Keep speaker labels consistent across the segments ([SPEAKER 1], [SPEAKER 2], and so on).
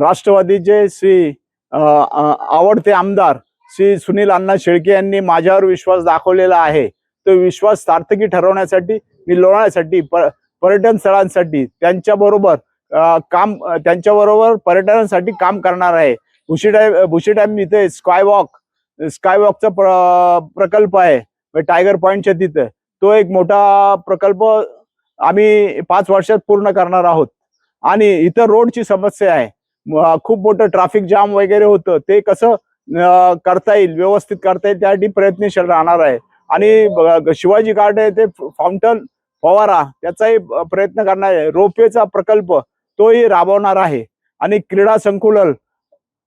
[SPEAKER 1] राष्ट्रवादीचे श्री आवडते आमदार श्री सुनील अण्णा शेळके यांनी माझ्यावर विश्वास दाखवलेला आहे. तो विश्वास सार्थकी ठरवण्यासाठी मी लोणासाठी पर पर्यटन स्थळांसाठी त्यांच्याबरोबर काम त्यांच्याबरोबर पर्यटनासाठी काम करणार आहे. भुशी डॅम भुशी डॅम इथे स्कायवॉक स्कायवॉकचा प्र प्रकल्प आहे. टायगर पॉईंटच्या तिथे. तो एक मोठा प्रकल्प आम्ही पाच वर्षात पूर्ण करणार आहोत. आणि इथं रोडची समस्या आहे. खूप मोठं ट्रॅफिक जाम वगैरे होतं. ते कसं करता येईल व्यवस्थित करता येईल त्यासाठी प्रयत्नशील राहणार आहे. आणि शिवाजी गार्डन आहे ते फाउंटन फवारा त्याचाही प्रयत्न करणार आहे. रोपवेचा प्रकल्प तोही राबवणार आहे. आणि क्रीडा संकुलन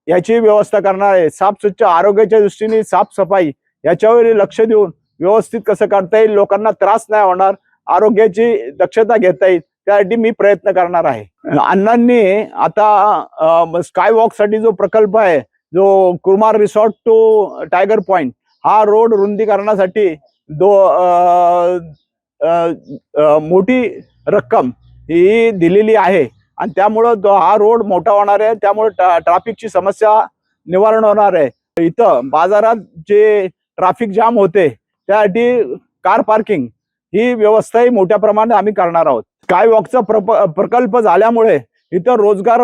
[SPEAKER 1] याची व्यवस्था करणार आहे. साफ स्वच्छ आरोग्याच्या दृष्टीने साफसफाई याच्यावर लक्ष देऊन व्यवस्थित कसं करता येईल लोकांना त्रास नाही होणार. आरोग्याची दक्षता घेता येईल. त्यासाठी मी प्रयत्न करणार आहे. अण्णांनी आता स्काय वॉकसाठी जो प्रकल्प आहे जो Kumar resort to tiger point हा रोड रुंदीकरणासाठी दो मोठी रक्कम ही दिलेली आहे. आणि त्यामुळं हा रोड मोठा होणार आहे. त्यामुळे ट्रॅफिकची समस्या निवारण होणार आहे. इथं बाजारात जे ट्रॅफिक जाम होते त्यासाठी कार पार्किंग ही व्यवस्थाही मोठ्या प्रमाणात आम्ही करणार आहोत. काय वॉकचा प्रप- प्रकल्प झाल्यामुळे इथं रोजगार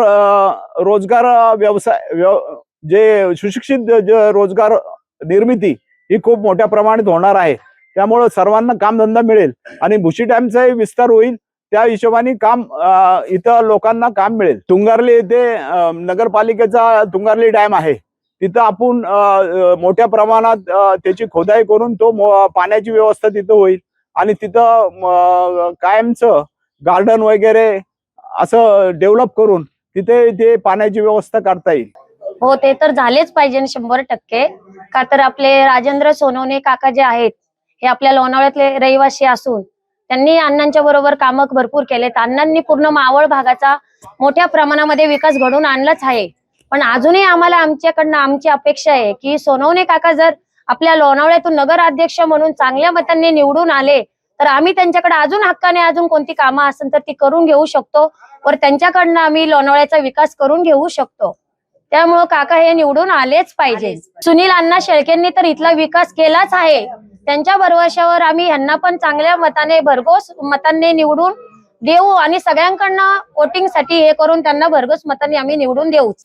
[SPEAKER 1] रोजगार व्यवसाय व्यव- जे सुशिक्षित जे रोजगार निर्मिती ही खूप मोठ्या प्रमाणात होणार आहे. त्यामुळं सर्वांना कामधंदा मिळेल आणि भुशी डॅमचाही विस्तार होईल. त्या हिशोबाने काम इथं लोकांना काम मिळेल. तुंगारली येथे नगरपालिकेचा तुंगारली डॅम आहे. तिथं आपण मोठ्या प्रमाणात त्याची खोदाई करून तो पाण्याची व्यवस्था तिथं होईल. आणि तिथं कायमचं गार्डन वगैरे असं डेव्हलप करून तिथे ते पाण्याची व्यवस्था करता येईल.
[SPEAKER 2] हो ते तर झालेच पाहिजे शंभर टक्के. का तर आपले राजेंद्र सोनवणे काका जे आहेत हे आपल्या लोणावळ्यातले रहिवासी असून त्यांनी अण्णांच्या बरोबर कामं भरपूर केलेत. अण्णांनी पूर्ण मावळ भागाचा मोठ्या प्रमाणामध्ये विकास घडवून आणलाच आहे. पण अजूनही आम्हाला आमच्याकडनं आमची अपेक्षा आहे की सोनवणे काका जर आपल्या लोणावळ्यातून नगराध्यक्ष म्हणून चांगल्या मतांनी निवडून आले तर आम्ही त्यांच्याकडे अजून हक्काने अजून कोणती कामं असेल तर ती करून घेऊ शकतो. वर त्यांच्याकडनं आम्ही लोणावळ्याचा विकास करून घेऊ शकतो. त्यामुळं काका हे निवडून आलेच पाहिजे. सुनील अण्णा शेळकेंनी तर इथला विकास केलाच आहे. त्यांच्या भरवशावर आम्ही ह्यांना पण चांगल्या मताने भरघोस मतांनी निवडून देऊ आणि सगळ्यांकडनं वोटिंगसाठी हे करून त्यांना भरघोस मतांनी आम्ही निवडून देऊच.